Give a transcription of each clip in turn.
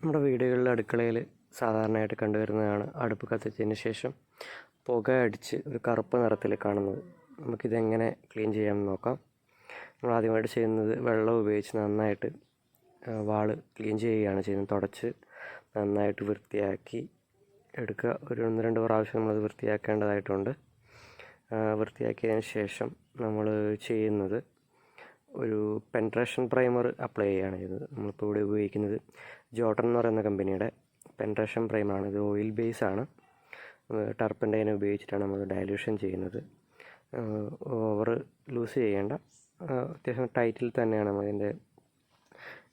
നമ്മുടെ വീടുകളിലെ അടുക്കളയിൽ സാധാരണയായിട്ട് കണ്ടുവരുന്നതാണ് അടുപ്പ് കത്തിച്ചതിന് ശേഷം പുക അടിച്ച് ഒരു കറുപ്പ് നിറത്തിൽ കാണുന്നത്. നമുക്കിതെങ്ങനെ ക്ലീൻ ചെയ്യാമെന്ന് നോക്കാം. നമ്മൾ ആദ്യമായിട്ട് ചെയ്യുന്നത് വെള്ളം ഉപയോഗിച്ച് നന്നായിട്ട് വാൾ ക്ലീൻ ചെയ്യുകയാണ് ചെയ്യുന്നത്. തുടച്ച് നന്നായിട്ട് വൃത്തിയാക്കി എടുക്കുക. ഒരു ഒന്ന് രണ്ട് പ്രാവശ്യം നമ്മളത് വൃത്തിയാക്കേണ്ടതായിട്ടുണ്ട്. വൃത്തിയാക്കിയതിന് ശേഷം നമ്മൾ ചെയ്യുന്നത് ഒരു പെൻട്രേഷൻ പ്രൈമർ അപ്ലൈ ചെയ്യുകയാണ് ചെയ്തത്. നമ്മളിപ്പോൾ ഇവിടെ ഉപയോഗിക്കുന്നത് ജോട്ടൺ എന്ന് പറയുന്ന കമ്പനിയുടെ പെൻട്രേഷൻ പ്രൈമറാണ്. ഇത് ഓയിൽ ബേസ് ആണ്. ടർപ്പന്റൈൻ ഉപയോഗിച്ചിട്ടാണ് നമ്മൾ ഡയലൂഷൻ ചെയ്യുന്നത്. ഓവർ ലൂസ് ചെയ്യേണ്ട അത്യാവശ്യം ടൈറ്റിൽ തന്നെയാണ് നമ്മൾ ഇതിന്റെ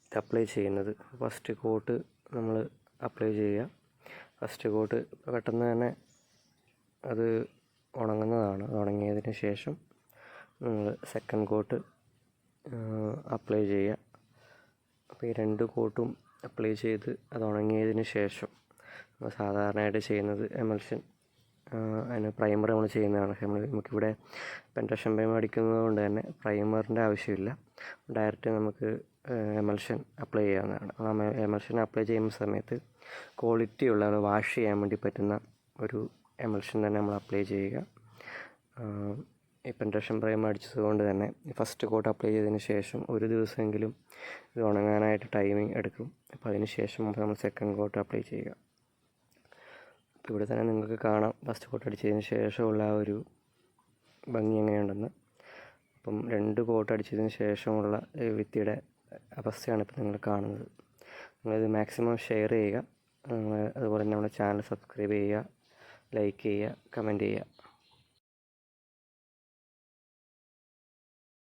ഇത് അപ്ലൈ ചെയ്യുന്നത്. ഫസ്റ്റ് കോട്ട് നമ്മൾ അപ്ലൈ ചെയ്യുക. ഫസ്റ്റ് കോട്ട് പെട്ടെന്ന് തന്നെ അത് ഉണങ്ങുന്നതാണ്. ഉണങ്ങിയതിന് ശേഷം നമ്മൾ സെക്കൻഡ് കോട്ട് അപ്ലൈ ചെയ്യുക. അപ്പോൾ ഈ രണ്ട് കോട്ടും അപ്ലൈ ചെയ്ത് അത് ഉണങ്ങിയതിന് ശേഷം നമ്മൾ സാധാരണയായിട്ട് ചെയ്യുന്നത് എമൽഷൻ അതിന് പ്രൈമർ നമ്മൾ ചെയ്യുന്നതാണ്. നമ്മൾ നമുക്കിവിടെ പെൻട്രഷൻ പ്രൈമർ അടിക്കുന്നത് കൊണ്ട് തന്നെ പ്രൈമറിന്റെ ആവശ്യമില്ല. ഡയറക്റ്റ് നമുക്ക് എമൽഷൻ അപ്ലൈ ചെയ്യാവുന്നതാണ്. നമ്മൾ എമൽഷൻ അപ്ലൈ ചെയ്യുന്ന സമയത്ത് ക്വാളിറ്റി ഉള്ള വാഷ് ചെയ്യാൻ വേണ്ടി പറ്റുന്ന ഒരു എമൽഷൻ തന്നെ നമ്മൾ അപ്ലൈ ചെയ്യുക. ആഹ് പ്രൈം അടിച്ചത് കൊണ്ട് തന്നെ ഫസ്റ്റ് കോട്ട് അപ്ലൈ ചെയ്തതിന് ശേഷം ഒരു ദിവസമെങ്കിലും ഇത് ഉണങ്ങാനായിട്ട് ടൈമിംഗ് എടുക്കും. അപ്പോൾ അതിന് ശേഷം നമ്മൾ സെക്കൻഡ് കോട്ട് അപ്ലൈ ചെയ്യുക. അപ്പോൾ ഇവിടെ തന്നെ നിങ്ങൾക്ക് കാണാം ഫസ്റ്റ് കോട്ട് അടിച്ചതിന് ശേഷമുള്ള ആ ഒരു ഭംഗി എങ്ങനെയുണ്ടെന്ന്. അപ്പം രണ്ട് കോട്ട് അടിച്ചതിന് ശേഷമുള്ള വിത്തിയുടെ അവസ്ഥയാണ് ഇപ്പോൾ നിങ്ങൾ കാണുന്നത്. നിങ്ങളിത് മാക്സിമം ഷെയർ ചെയ്യുക. അതുപോലെ തന്നെ നമ്മുടെ ചാനൽ സബ്സ്ക്രൈബ് ചെയ്യുക ലൈക്ക് ചെയ്യുക കമന്റ് ചെയ്യുക.